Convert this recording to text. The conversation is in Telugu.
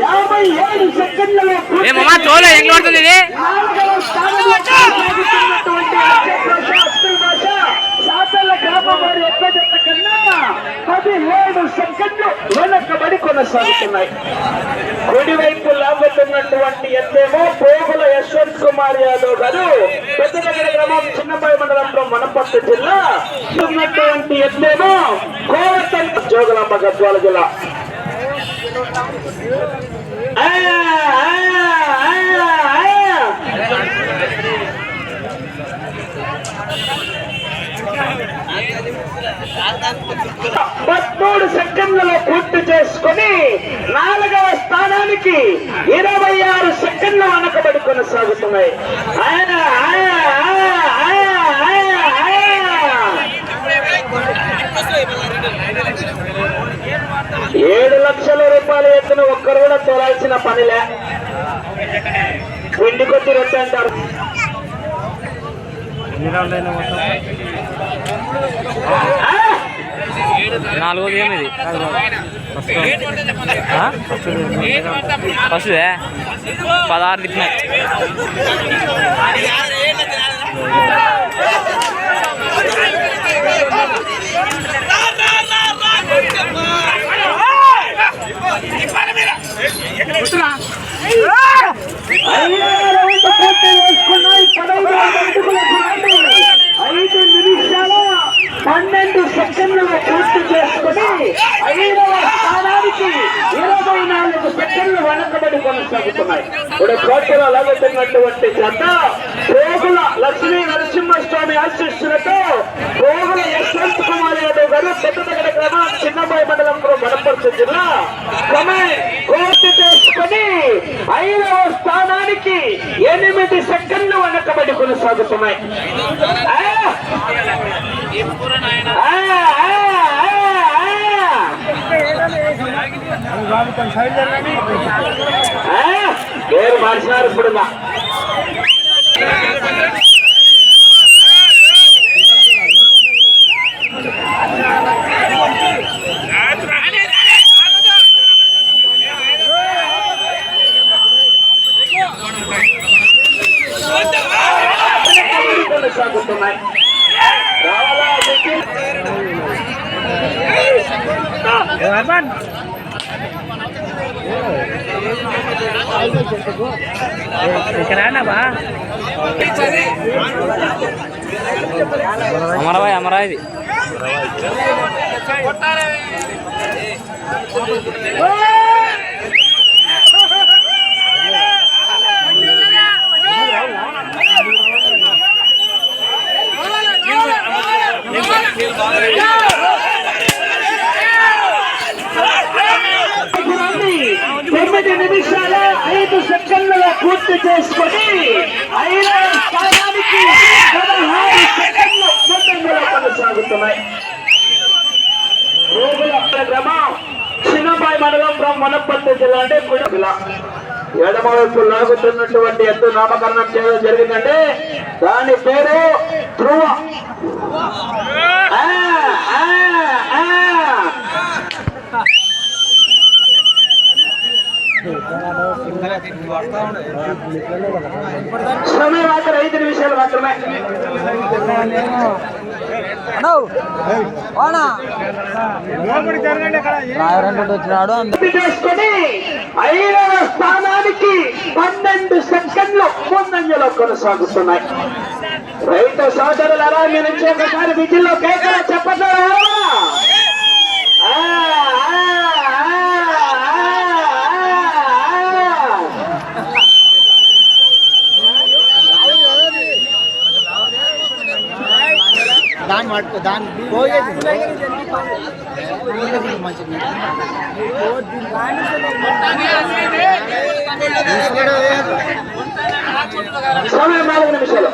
యాభై ఏడు ఏమమ్మా తోలే ఎంగ పడుతుంది ఇది? సెకండ్లు వెనకబడి కొనసాగుతున్నాయి. కుడివైపు లాగుతున్నటువంటి ఎత్తేమో పోగుల యశ్వంత్ కుమార్ యాదవ్ గారు పెద్దనగర గ్రామం చిన్నపాయ మండలంలో మనపట్టు జిల్లా ఉన్నటువంటి ఎత్తేమో కోరతండ జోగులాంబ గద్వాల జిల్లా. పదమూడు సెకండ్లలో పూర్తి చేసుకొని నాలుగవ స్థానానికి ఇరవై ఆరు సెకండ్లు వెనకబడి కొనసాగుతున్నాయి. ఆయన ఏడు లక్షల రూపాయల ఎత్తున ఒక్కరు కూడా తోలాల్సిన పనిలే పిండి కొద్ది రొట్టె అంటారు. ఆ? నాలుగోది ఏమిది ఫస్ట్ పదహారు తిప్పినాయి ఐదు నిమిషాల పన్నెండు సెకండ్లు పూర్తి చేసుకుని ఐదవ స్థానానికి ఇరవై నాలుగు సెకండ్లు వెనకబడి కొనసాగుతున్నాయి. ఇప్పుడు కోటలో లాగుతున్నటువంటి జత పోగుల లక్ష్మీ నరసింహస్వామి ఆశీస్సులతో పోగుల యశ్వంత్ కుమార్ యాదవ్ గారు పెద్దదగడ గ్రామం చిన్నబాయి మండలంలో వనపర్తి జిల్లా సమయం కోర్టు చేసుకుని ఐదవ స్థానానికి ఎనిమిది సెకండ్లు వెనకబడి కొనసాగుతున్నాయి. పేరు మార్చినారు ఇప్పుడు కొనసాగుతున్నాయి రావాలా అమరాబాయ్ అమరా ఇది. పూర్తి చేసుకొని ఐదవ స్థానానికి పదహారు కొనసాగుతున్నాయి. రోగుల గ్రామం చిన్నపాయి మండలం ఫ్రమ్ వనపర్తి జిల్లా అంటే కూడా జిల్లా ఎడమ వైపు లాగుతున్నటువంటి ఎత్తు నామకరణం చేయడం జరిగిందంటే దాని పేరు ధ్రువ. మాత్రం ఐదు నిమిషాలు మాత్రమే. వచ్చినాడు ఐదవ స్థానానికి పన్నెండు సెకండ్లు ముందంజలో కొనసాగుతున్నాయి. రైతు సోదరులారా మీ నుంచి ఒకసారి విజిల్లో కేకల చెప్పట్లేదా. దాన్ని పట్టుకో దాన్ని పోయేది మంచిది సమయం నాలుగు నిమిషాలు